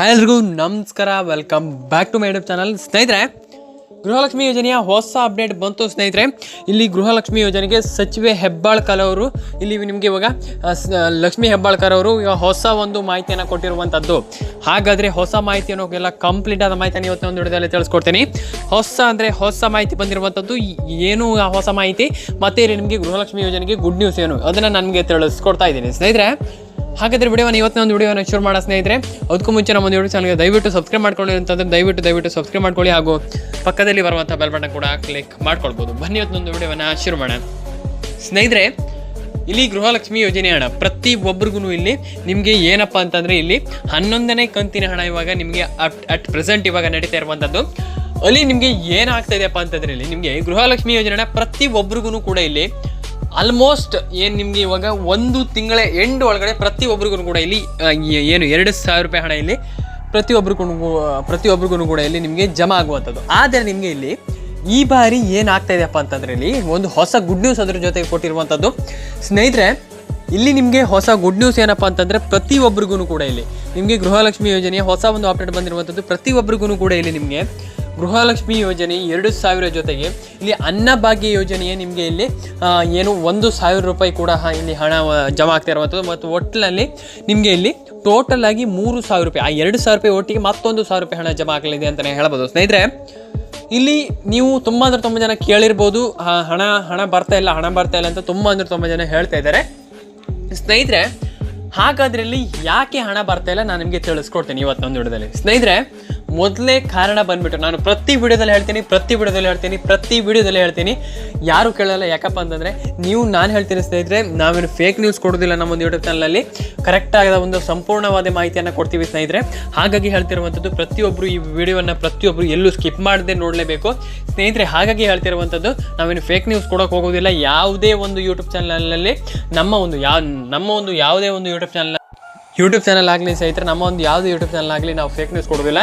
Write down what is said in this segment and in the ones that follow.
Hi ಎಲ್ರಿಗೂ, ನಮಸ್ಕಾರ welcome back to my channel ಸ್ನೇಹಿತರೆ, ಗೃಹಲಕ್ಷ್ಮಿ ಯೋಜನೆಯ ಹೊಸ ಅಪ್ಡೇಟ್ ಬಂತು ಸ್ನೇಹಿತರೆ. ಇಲ್ಲಿ ಗೃಹಲಕ್ಷ್ಮಿ ಯೋಜನೆಗೆ ಸಚಿವೆ ಹೆಬ್ಬಾಳ್ಕರ್ ಅವರು, ಇಲ್ಲಿ ನಿಮಗೆ ಇವಾಗ ಲಕ್ಷ್ಮಿ ಹೆಬ್ಬಾಳ್ಕರ್ ಅವರು ಇವಾಗ ಹೊಸ ಒಂದು ಮಾಹಿತಿಯನ್ನು ಕೊಟ್ಟಿರುವಂಥದ್ದು ಹಾಗಾದರೆ ಹೊಸ ಮಾಹಿತಿಯನ್ನು ಎಲ್ಲ ಕಂಪ್ಲೀಟ್ ಆದ ಮಾಹಿತಿಯನ್ನು ಇವತ್ತಿನ ಒಂದು ವಿಡಿಯೋದಲ್ಲಿ ತಿಳಿಸ್ಕೊಡ್ತೀನಿ. ಹೊಸ ಅಂದರೆ ಹೊಸ ಮಾಹಿತಿ ಬಂದಿರುವಂಥದ್ದು ಏನು ಆ ಹೊಸ ಮಾಹಿತಿ? ಮತ್ತು ನಿಮಗೆ ಗೃಹಲಕ್ಷ್ಮಿ ಯೋಜನೆಗೆ ಗುಡ್ ನ್ಯೂಸ್ ಏನು? ಅದನ್ನು ನನಗೆ ತಿಳಿಸ್ಕೊಡ್ತಾ ಇದ್ದೀನಿ. ಸ್ನೇಹಿತರೆ ಹಾಗಾದ್ರೆ ವಿಡಿಯೋನ ಇವತ್ತಿನ ಒಂದು ವಿಡಿಯೋನ ಶುರು ಮಾಡೋ ಸ್ನೇಹಿತರೆ, ಅದಕ್ಕೂ ಮುಂಚೆ ನಮ್ಮ ಒಂದು ಯೂಟ್ಯೂಬ್ ಚಾನಲ್ಗೆ ದಯವಿಟ್ಟು ಸಬ್ಸ್ಕ್ರೈಬ್ ಮಾಡ್ಕೊಳ್ಳಿ ಅಂತಂದ್ರೆ ದಯವಿಟ್ಟು ದಯವಿಟ್ಟು ಸಬ್ಸ್ಕ್ರೈಬ್ ಮಾಡ್ಕೊಳ್ಳಿ ಹಾಗೂ ಪಕ್ಕದಲ್ಲಿ ಬರುವಂಥ ಬೆಲ್ ಬಟನ್ ಕೂಡ ಕ್ಲಿಕ್ ಮಾಡ್ಕೊಳ್ಬೋದು. ಬನ್ನಿ ಇವತ್ತೊಂದು ವಿಡಿಯೋನ ಶುರು ಮಾಡೋಣ. ಸ್ನೇಹಿತರೆ, ಇಲ್ಲಿ ಗೃಹಲಕ್ಷ್ಮಿ ಯೋಜನೆ ಹಣ ಪ್ರತಿ ಒಬ್ರಿಗೂ ಇಲ್ಲಿ ನಿಮಗೆ ಏನಪ್ಪ ಅಂತಂದರೆ ಇಲ್ಲಿ ಹನ್ನೊಂದನೇ ಕಂತಿನ ಹಣ ಇವಾಗ ನಿಮಗೆ ಅಟ್ ಪ್ರೆಸೆಂಟ್ ಇವಾಗ ನಡೀತಾ ಇರುವಂಥದ್ದು ಅಲ್ಲಿ ನಿಮಗೆ ಏನಾಗ್ತಾ ಇದೆಯಪ್ಪ ಅಂತಂದ್ರೆ ಇಲ್ಲಿ ನಿಮಗೆ ಗೃಹಲಕ್ಷ್ಮಿ ಯೋಜನೆ ಪ್ರತಿ ಒಬ್ರಿಗೂ ಕೂಡ ಇಲ್ಲಿ ಆಲ್ಮೋಸ್ಟ್ ಏನು ನಿಮಗೆ ಇವಾಗ ಒಂದು ತಿಂಗಳ ಎಂಡ್ ಒಳಗಡೆ ಪ್ರತಿ ಒಬ್ರಿಗೂ ಕೂಡ ಇಲ್ಲಿ ಏನು, ಎರಡು ಸಾವಿರ ರೂಪಾಯಿ ಹಣ ಇಲ್ಲಿ ಪ್ರತಿಯೊಬ್ಬರಿಗೂ ಪ್ರತಿಯೊಬ್ಬರಿಗೂ ಕೂಡ ಇಲ್ಲಿ ನಿಮಗೆ ಜಮಾ ಆಗುವಂಥದ್ದು. ಆದರೆ ನಿಮಗೆ ಇಲ್ಲಿ ಈ ಬಾರಿ ಏನಾಗ್ತಾ ಇದೆಯಪ್ಪ ಅಂತಂದ್ರೆ ಇಲ್ಲಿ ಒಂದು ಹೊಸ ಗುಡ್ ನ್ಯೂಸ್ ಅದ್ರ ಜೊತೆಗೆ ಕೊಟ್ಟಿರುವಂಥದ್ದು. ಸ್ನೇಹಿತರೆ, ಇಲ್ಲಿ ನಿಮಗೆ ಹೊಸ ಗುಡ್ ನ್ಯೂಸ್ ಏನಪ್ಪ ಅಂತಂದರೆ ಪ್ರತಿಯೊಬ್ಬರಿಗೂ ಕೂಡ ಇಲ್ಲಿ ನಿಮಗೆ ಗೃಹಲಕ್ಷ್ಮಿ ಯೋಜನೆಯ ಹೊಸ ಒಂದು ಅಪ್ಡೇಟ್ ಬಂದಿರುವಂಥದ್ದು. ಪ್ರತಿಯೊಬ್ಬರಿಗೂ ಕೂಡ ಇಲ್ಲಿ ನಿಮಗೆ ಗೃಹಲಕ್ಷ್ಮಿ ಯೋಜನೆ ಎರಡು ಸಾವಿರ ಜೊತೆಗೆ ಇಲ್ಲಿ ಅನ್ನಭಾಗ್ಯ ಯೋಜನೆಯೇ ನಿಮಗೆ ಇಲ್ಲಿ ಏನು ಒಂದು ಸಾವಿರ ರೂಪಾಯಿ ಕೂಡ ಇಲ್ಲಿ ಹಣ ಜಮಾ ಆಗ್ತಾ ಇರುವಂಥದ್ದು. ಮತ್ತು ಒಟ್ಟಿನಲ್ಲಿ ನಿಮಗೆ ಇಲ್ಲಿ ಟೋಟಲ್ ಆಗಿ ಮೂರು ಸಾವಿರ ರೂಪಾಯಿ, ಆ ಎರಡು ಸಾವಿರ ರೂಪಾಯಿ ಒಟ್ಟಿಗೆ ಮತ್ತೊಂದು ಸಾವಿರ ರೂಪಾಯಿ ಹಣ ಜಮಾ ಆಗಲಿದೆ ಅಂತಲೇ ಹೇಳ್ಬೋದು. ಸ್ನೇಹಿತರೆ, ಇಲ್ಲಿ ನೀವು ತುಂಬ ಅಂದರೆ ತುಂಬ ಜನ ಕೇಳಿರ್ಬೋದು ಹಣ ಹಣ ಬರ್ತಾ ಇಲ್ಲ, ಹಣ ಬರ್ತಾ ಇಲ್ಲ ಅಂತ ತುಂಬ ಅಂದರೆ ತುಂಬ ಜನ ಹೇಳ್ತಾ ಇದ್ದಾರೆ. ಸ್ನೇಹಿತರೆ ಹಾಗಾದ್ರಲ್ಲಿ ಯಾಕೆ ಹಣ ಬರ್ತಾ ಇಲ್ಲ ನಾನು ನಿಮಗೆ ತಿಳಿಸ್ಕೊಡ್ತೀನಿ ಇವತ್ತೊಂದು ವಿಡಿಯೋದಲ್ಲಿ ಸ್ನೇಹಿತರೆ ಮೊದಲೇ ಕಾರಣ ಬಂದ್ಬಿಟ್ಟು ನಾನು ಪ್ರತಿ ವಿಡಿಯೋದಲ್ಲಿ ಹೇಳ್ತೀನಿ, ಪ್ರತಿ ವಿಡಿಯೋದಲ್ಲಿ ಹೇಳ್ತೀನಿ, ಪ್ರತಿ ವಿಡಿಯೋದಲ್ಲಿ ಹೇಳ್ತೀನಿ. ಯಾರು ಕೇಳಲ್ಲ, ಯಾಕಪ್ಪ ಅಂತಂದರೆ ನೀವು ನಾನು ಹೇಳ್ತೀನಿ ಸ್ನೇಹಿತರೆ, ನಾವೇನು ಫೇಕ್ ನ್ಯೂಸ್ ಕೊಡೋದಿಲ್ಲ ನಮ್ಮ ಒಂದು ಯೂಟ್ಯೂಬ್ ಚಾನಲಲ್ಲಿ ಕರೆಕ್ಟಾದ ಒಂದು ಸಂಪೂರ್ಣವಾದ ಮಾಹಿತಿಯನ್ನು ಕೊಡ್ತೀವಿ ಸ್ನೇಹಿತರೆ. ಹಾಗಾಗಿ ಹೇಳ್ತಿರುವಂಥದ್ದು ಪ್ರತಿಯೊಬ್ಬರು ಈ ವಿಡಿಯೋವನ್ನು ಪ್ರತಿಯೊಬ್ಬರು ಎಲ್ಲೂ ಸ್ಕಿಪ್ ಮಾಡದೆ ನೋಡಲೇಬೇಕು. ಸ್ನೇಹಿತರೆ, ಹಾಗಾಗಿ ಹೇಳ್ತಿರುವಂಥದ್ದು ನಾವೇನು ಫೇಕ್ ನ್ಯೂಸ್ ಕೊಡೋಕೆ ಹೋಗೋದಿಲ್ಲ. ಯಾವುದೇ ಒಂದು ಯೂಟ್ಯೂಬ್ ಚಾನಲಲ್ಲಿ ನಮ್ಮ ಒಂದು ಯಾವ ನಮ್ಮ ಒಂದು ಯಾವುದೇ ಒಂದು ಯೂಟ್ಯೂಬ್ ಚಾನಲ್ ಯೂಟ್ಯೂಬ್ ಚಾನಲ್ ಆಗಲಿ ಸ್ನೇಹಿತರೆ, ನಮ್ಮ ಒಂದು ಯಾವುದೇ ಯೂಟ್ಯೂಬ್ ಚಾನಲ್ ಆಗಲಿ ನಾವು ಫೇಕ್ ನ್ಯೂಸ್ ಕೊಡೋದಿಲ್ಲ.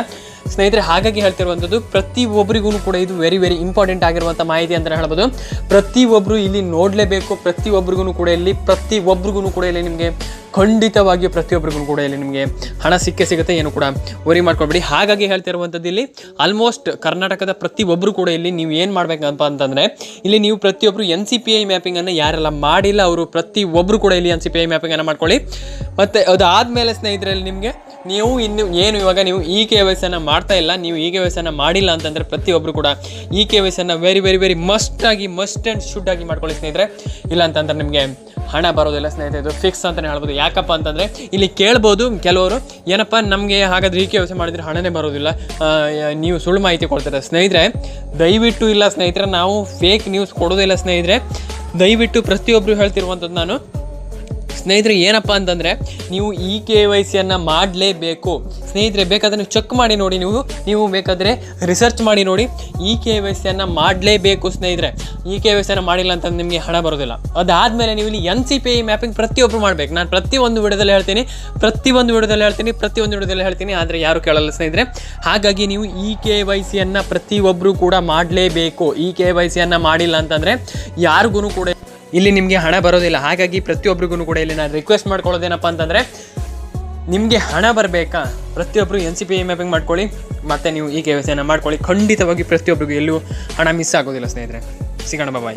ಸ್ನೇಹಿತರೆ, ಹಾಗಾಗಿ ಹೇಳ್ತಿರುವಂಥದ್ದು ಪ್ರತಿ ಒಬ್ಬರಿಗೂ ಕೂಡ ಇದು ವೆರಿ ವೆರಿ ಇಂಪಾರ್ಟೆಂಟ್ ಆಗಿರುವಂಥ ಮಾಹಿತಿ ಅಂತಲೇ ಹೇಳ್ಬೋದು. ಪ್ರತಿ ಒಬ್ಬರು ಇಲ್ಲಿ ನೋಡಲೇಬೇಕು ಪ್ರತಿ ಒಬ್ರಿಗೂ ಕೂಡ ಇಲ್ಲಿ ಪ್ರತಿ ಒಬ್ರಿಗೂ ಕೂಡ ಇಲ್ಲಿ ನಿಮಗೆ ಖಂಡಿತವಾಗಿಯೂ ಪ್ರತಿಯೊಬ್ಬರಿಗೂ ಕೂಡ ಇಲ್ಲಿ ನಿಮಗೆ ಹಣ ಸಿಕ್ಕೇ ಸಿಗುತ್ತೆ, ಏನು ಕೂಡ ವರಿ ಮಾಡ್ಕೊಳ್ಬೇಡಿ. ಹಾಗಾಗಿ ಹೇಳ್ತಿರುವಂಥದ್ದು ಇಲ್ಲಿ ಆಲ್ಮೋಸ್ಟ್ ಕರ್ನಾಟಕದ ಪ್ರತಿ ಒಬ್ಬರು ಕೂಡ ಇಲ್ಲಿ ನೀವು ಏನು ಮಾಡಬೇಕಪ್ಪ ಅಂತಂದರೆ, ಇಲ್ಲಿ ನೀವು ಪ್ರತಿಯೊಬ್ಬರು ಎನ್ ಸಿ ಪಿ ಐ ಮ್ಯಾಪಿಂಗನ್ನು ಯಾರೆಲ್ಲ ಮಾಡಿಲ್ಲ, ಅವರು ಪ್ರತಿ ಒಬ್ಬರು ಕೂಡ ಇಲ್ಲಿ ಎನ್ ಸಿ ಪಿ ಐ ಮ್ಯಾಪಿಂಗನ್ನು ಮಾಡ್ಕೊಳ್ಳಿ. ಮತ್ತು ಅದಾದಮೇಲೆ ಸ್ನೇಹಿತರಲ್ಲಿ ನಿಮಗೆ ನೀವು ಇನ್ನು ಏನು ಇವಾಗ ನೀವು ಇ ಕೆ ವೈ ಅನ್ನು ಮಾಡ್ತಾ ಇಲ್ಲ. ನೀವು ಈ ಕೆ ವೈ ಮಾಡಿಲ್ಲ ಅಂತಂದರೆ ಪ್ರತಿಯೊಬ್ಬರು ಕೂಡ ಈ K Y very very very must ಆಗಿ ಮಸ್ಟ್ ಆ್ಯಂಡ್ ಶುಡ್ ಆಗಿ ಮಾಡ್ಕೊಳ್ಳಿ ಸ್ನೇಹಿತರೆ. ಇಲ್ಲ ಅಂತಂದ್ರೆ ನಿಮಗೆ ಹಣ ಬರೋದಿಲ್ಲ ಸ್ನೇಹಿತರೆ, ಇದು ಫಿಕ್ಸ್ ಅಂತಲೇ ಹೇಳ್ಬೋದು. ಯಾಕಪ್ಪ ಅಂತಂದರೆ ಇಲ್ಲಿ ಕೇಳ್ಬೋದು ಕೆಲವರು, ಏನಪ್ಪ ನಮಗೆ ಹಾಗಾದ್ರೆ ಈ ಕೆ ವೈ ಮಾಡಿದರೆ ಹಣನೇ ಬರೋದಿಲ್ಲ. ನೀವು ಸುಳ್ಳು ಮಾಹಿತಿ ಕೊಡ್ತಾರೆ? ಸ್ನೇಹಿತರೆ, ದಯವಿಟ್ಟು ಇಲ್ಲ ಸ್ನೇಹಿತರೆ, ನಾವು ಫೇಕ್ ನ್ಯೂಸ್ ಕೊಡೋದಿಲ್ಲ ಸ್ನೇಹಿತರೆ. ದಯವಿಟ್ಟು ಪ್ರತಿಯೊಬ್ಬರು ಹೇಳ್ತಿರುವಂಥದ್ದು ನಾನು ಸ್ನೇಹಿತರೆ, ಏನಪ್ಪ ಅಂತಂದರೆ ನೀವು ಇ ಕೆ ವೈ ಸಿಯನ್ನು ಮಾಡಲೇಬೇಕು. ಸ್ನೇಹಿತರೆ, ಬೇಕಾದ್ರೆ ನೀವು ಚೆಕ್ ಮಾಡಿ ನೋಡಿ ನೀವು. ನೀವು ಬೇಕಾದರೆ ರಿಸರ್ಚ್ ಮಾಡಿ ನೋಡಿ. ಇ ಕೆ ವೈ ಸಿಯನ್ನು ಮಾಡಲೇಬೇಕು ಸ್ನೇಹಿತರೆ. ಇ ಕೆ ವೈ ಸಿಯನ್ನು ಮಾಡಿಲ್ಲ ಅಂತಂದ್ರೆ ನಿಮಗೆ ಹಣ ಬರೋದಿಲ್ಲ. ಅದಾದಮೇಲೆ ನೀವು ಇಲ್ಲಿ N C P I mapping ಪ್ರತಿಯೊಬ್ಬರು ಮಾಡಬೇಕು. ನಾನು ಪ್ರತಿಯೊಂದು ವಿಡಿಯೋದಲ್ಲಿ ಹೇಳ್ತೀನಿ. ಪ್ರತಿಯೊಂದು ವಿಡಿಯೋದಲ್ಲಿ ಹೇಳ್ತೀನಿ. ಪ್ರತಿಯೊಂದು ವಿಡಿಯೋದಲ್ಲಿ ಹೇಳ್ತೀನಿ. ಆದರೆ ಯಾರು ಕೇಳಲ್ಲ ಸ್ನೇಹಿತರೆ. ಹಾಗಾಗಿ ನೀವು ಇ ಕೆ ವೈ ಸಿಯನ್ನು ಪ್ರತಿಯೊಬ್ಬರು ಕೂಡ ಮಾಡಲೇಬೇಕು. ಇ ಕೆ ವೈ ಸಿಯನ್ನು ಮಾಡಿಲ್ಲ ಅಂತಂದರೆ ಯಾರಿಗೂ ಕೂಡ ಇಲ್ಲಿ ನಿಮಗೆ ಹಣ ಬರೋದಿಲ್ಲ. ಹಾಗಾಗಿ ಪ್ರತಿಯೊಬ್ಬರಿಗೂ ಕೂಡ ಇಲ್ಲಿ ನಾನು ರಿಕ್ವೆಸ್ಟ್ ಮಾಡ್ಕೊಳ್ಳೋದೇನಪ್ಪ ಅಂತಂದರೆ, ನಿಮಗೆ ಹಣ ಬರಬೇಕಾ? ಪ್ರತಿಯೊಬ್ಬರು ಎನ್ ಸಿ ಪಿ ಮ್ಯಾಪಿಂಗ್ ಮಾಡ್ಕೊಳ್ಳಿ, ಮತ್ತು ನೀವು ಈ ಕೆ ಮಾಡ್ಕೊಳ್ಳಿ. ಖಂಡಿತವಾಗಿ ಪ್ರತಿಯೊಬ್ಬರಿಗೂ ಎಲ್ಲೂ ಹಣ ಮಿಸ್ ಆಗೋದಿಲ್ಲ ಸ್ನೇಹಿತರೆ. ಸಿಗೋಣ ಬಾಯ್